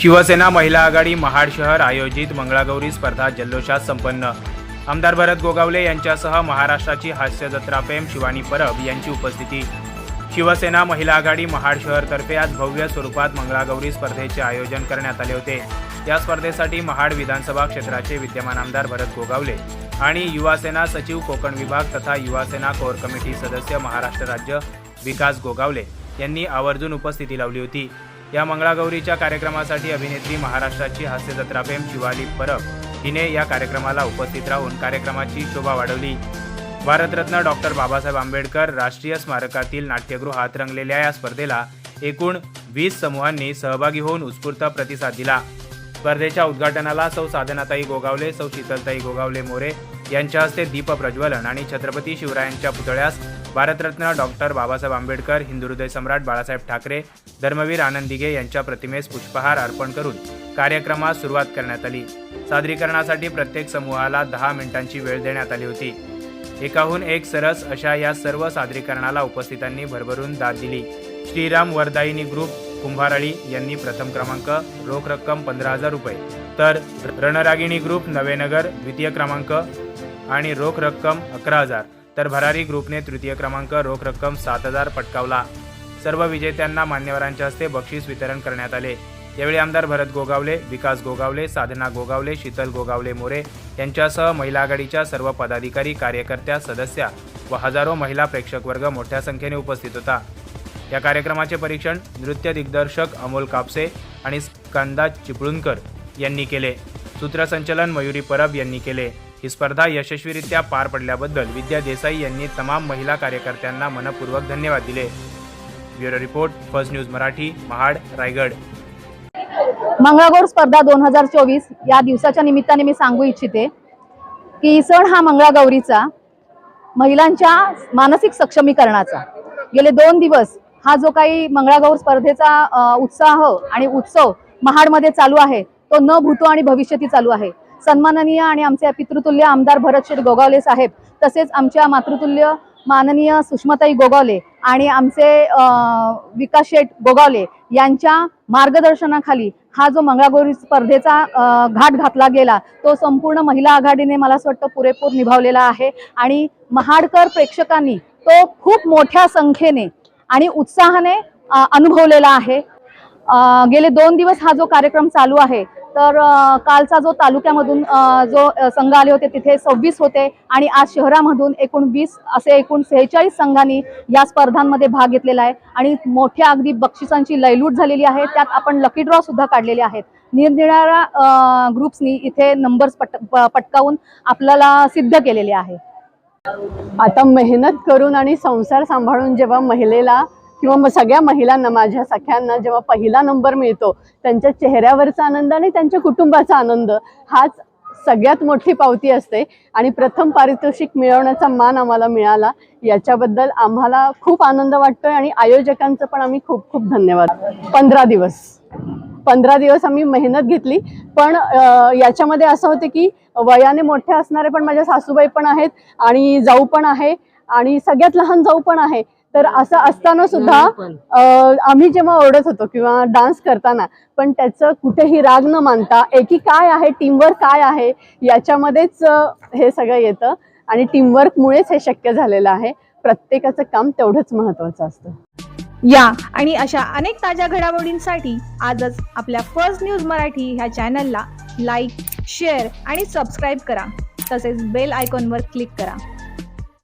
शिवसेना महिला आघाडी महाड शहर आयोजित मंगळागौरी स्पर्धा जल्लोषात संपन्न. आमदार भरत गोगावले यांच्यासह महाराष्ट्राची हास्य जत्राप्रेम शिवानी परब यांची उपस्थिती. शिवसेना महिला आघाडी महाड शहरतर्फे आज भव्य स्वरूपात मंगळागौरी स्पर्धेचे आयोजन करण्यात आले होते. या स्पर्धेसाठी महाड विधानसभा क्षेत्राचे विद्यमान आमदार भरत गोगावले आणि युवासेना सचिव कोकण विभाग तथा युवासेना कोर कमिटी सदस्य महाराष्ट्र राज्य विकास गोगावले यांनी आवर्जून उपस्थिती लावली होती. या मंगळागौरीच्या कार्यक्रमासाठी अभिनेत्री महाराष्ट्राची हास्य जत्रा शिवाली परब हिने या कार्यक्रमाला उपस्थित राहून कार्यक्रमाची शोभा वाढवली. भारतरत्न डॉक्टर बाबासाहेब आंबेडकर राष्ट्रीय स्मारकातील नाट्यगृहात रंगलेल्या या स्पर्धेला एकूण वीस समूहांनी सहभागी होऊन उत्स्फूर्त प्रतिसाद दिला. स्पर्धेच्या उद्घाटनाला सौ साधनाताई गोगावले सौ शीतलताई गोगावले मोरे यांच्या हस्ते दीप प्रज्वलन आणि छत्रपती शिवरायांच्या पुतळ्यास भारतरत्न डॉक्टर बाबासाहेब आंबेडकर हिंदुहृदय सम्राट बाळासाहेब ठाकरे धर्मवीर आनंद दिघे यांच्या प्रतिमेस पुष्पहार अर्पण करून कार्यक्रमास सुरुवात करण्यात आली. सादरीकरणासाठी प्रत्येक समूहाला दहा मिनिटांची वेळ देण्यात आली होती. एकाहून एक सरस अशा या सर्व सादरीकरणाला उपस्थितांनी भरभरून दाद दिली. श्रीराम वरदायिनी ग्रुप कुंभारळी यांनी प्रथम क्रमांक रोख रक्कम पंधरा हजार रुपये. तर रणरागिणी ग्रुप नवेनगर द्वितीय क्रमांक आणि रोख रक्कम अकरा हजार. तर भरारी ग्रुपने तृतीय क्रमांक रोख रक्कम सात हजार पटकावला. सर्व विजेत्यांना मान्यवरांच्या हस्ते बक्षीस वितरण करण्यात आले. यावेळी आमदार भरत गोगावले विकास गोगावले साधना गोगावले शीतल गोगावले मोरे यांच्यासह महिला आघाडीच्या सर्व पदाधिकारी कार्यकर्त्या सदस्या व हजारो महिला प्रेक्षक वर्ग मोठ्या संख्येने उपस्थित होता. या कार्यक्रमाचे परीक्षण नृत्य दिग्दर्शक अमोल कापसे आणि स्कंदा चिपळूणकर यांनी केले. सूत्रसंचलन मयुरी परब यांनी केले. ही स्पर्धा यशस्वीरित्या पार पडल्याबद्दल विद्या देसाई यांनी तमाम महिला कार्यकर्त्यांना मनपूर्वक धन्यवाद दिले. Bureau report first news Marathi Mahad Raigad. Mangalagaur स्पर्धा दोन हजार चोवीस या दिवसाच्या निमित्ताने मी सांगू इच्छिते की सण हा मंगळागौरीचा महिलांच्या मानसिक सक्षमीकरणाचा. गेले दोन दिवस हा जो काही मंगळागौर स्पर्धेचा उत्साह आणि उत्सव महाडमध्ये चालू आहे तो न भूतो आणि भविष्यती चालू आहे. सन्माननीय आणि आमचे पितृतुल्य आमदार भरत शेठ गोगावले साहेब तसेच आमच्या मातृतुल्य माननीय सुषमाताई गोगावले आणि आमचे विकास शेठ गोगावले यांच्या मार्गदर्शनाखाली हा जो मंगळागौरी स्पर्धेचा घाट घातला गेला तो संपूर्ण महिला आघाडीने मला असं वाटतं पुरेपूर निभावलेला आहे आणि महाडकर प्रेक्षकांनी तो खूप मोठ्या संख्येने आणि उत्साहाने अनुभवलेला आहे. गेले दोन दिवस हा जो कार्यक्रम चालू आहे तर कालचा जो तालुक्यामधून जो संघ आले होते तिथे सव्वीस होते आणि आज शहरामधून एकूण वीस असे एकूण सेहेचाळीस संघांनी या स्पर्धांमध्ये भाग घेतलेला आहे. आणि मोठ्या अगदी बक्षिसांची लयलूट झालेली आहे. त्यात आपण लकी ड्रॉ सुद्धा काढलेले आहेत. निरनिराळ्या ग्रुप्सनी इथे नंबर्स पट पटकावून आपल्याला सिद्ध केलेले आहे. आता मेहनत करून आणि संसार सांभाळून जेव्हा महिलेला किंवा मग सगळ्या महिलांना माझ्या सख्यांना जेव्हा पहिला नंबर मिळतो त्यांच्या चेहऱ्यावरचा आनंद आणि त्यांच्या कुटुंबाचा आनंद हाच सगळ्यात मोठी पावती असते. आणि प्रथम पारितोषिक मिळवण्याचा मान आम्हाला मिळाला याच्याबद्दल आम्हाला खूप आनंद वाटतोय आणि आयोजकांचं पण आम्ही खूप खूप धन्यवाद. पंधरा दिवस. पंधरा दिवस आम्ही मेहनत घेतली पण याच्यामध्ये असं होतं की वयाने मोठे असणारे पण माझ्या सासूबाई पण आहेत आणि जाऊ पण आहे आणि सगळ्यात लहान जाऊ पण आहे. तर असं असताना सुद्धा आम्ही जेव्हा ओरडत होतो किंवा डान्स करताना पण त्याचं कुठेही राग न मानता एकी काय आहे टीमवर्क काय आहे याच्यामध्येच हे सगळं येतं. आणि टीमवर्कमुळेच हे शक्य झालेलं आहे. प्रत्येकाचं काम तेवढंच महत्वाचं असतं. या आणि अशा अनेक ताज्या घडामोडींसाठी आजच आपल्या फर्स्ट न्यूज मराठी ह्या चॅनलला लाईक शेअर आणि सबस्क्राईब करा. तसेच बेल आयकॉनवर क्लिक करा.